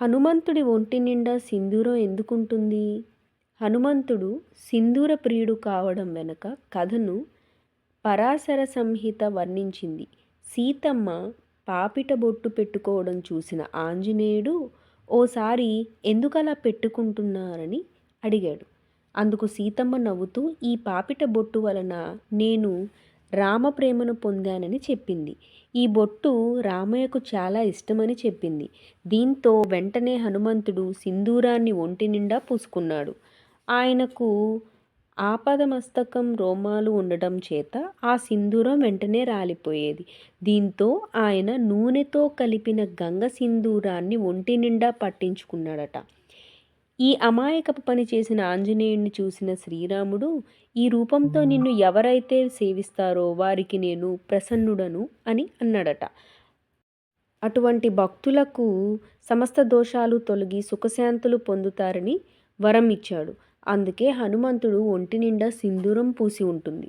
హనుమంతుడి ఒంటి నిండా సింధూరం ఎందుకుంటుంది? హనుమంతుడు సింధూర ప్రియుడు కావడం వెనుక కథను పరాశర సంహిత వర్ణించింది. సీతమ్మ పాపిట బొట్టు పెట్టుకోవడం చూసిన ఆంజనేయుడు ఓసారి ఎందుకలా పెట్టుకుంటున్నారని అడిగాడు. అందుకు సీతమ్మ నవ్వుతూ ఈ పాపిట బొట్టు వలన నేను రామప్రేమను పొందానని చెప్పింది. ఈ బొట్టు రామయ్యకు చాలా ఇష్టమని చెప్పింది. దీంతో వెంటనే హనుమంతుడు సింధూరాన్ని ఒంటి నిండా పూసుకున్నాడు. ఆయనకు ఆపదమస్తకం రోమాలు ఉండటం చేత ఆ సింధూరం వెంటనే రాలిపోయేది. దీంతో ఆయన నూనెతో కలిపిన గంగ సింధూరాన్ని ఒంటి నిండా పట్టించుకున్నాడట. ఈ అమాయకపు పని చేసిన ఆంజనేయుణ్ణి చూసిన శ్రీరాముడు ఈ రూపంతో నిన్ను ఎవరైతే సేవిస్తారో వారికి నేను ప్రసన్నుడను అని అన్నాడట. అటువంటి భక్తులకు సమస్త దోషాలు తొలగి సుఖశాంతులు పొందుతారని వరం ఇచ్చాడు. అందుకే హనుమంతుడు ఒంటి నిండా సింధూరం పూసి ఉంటుంది.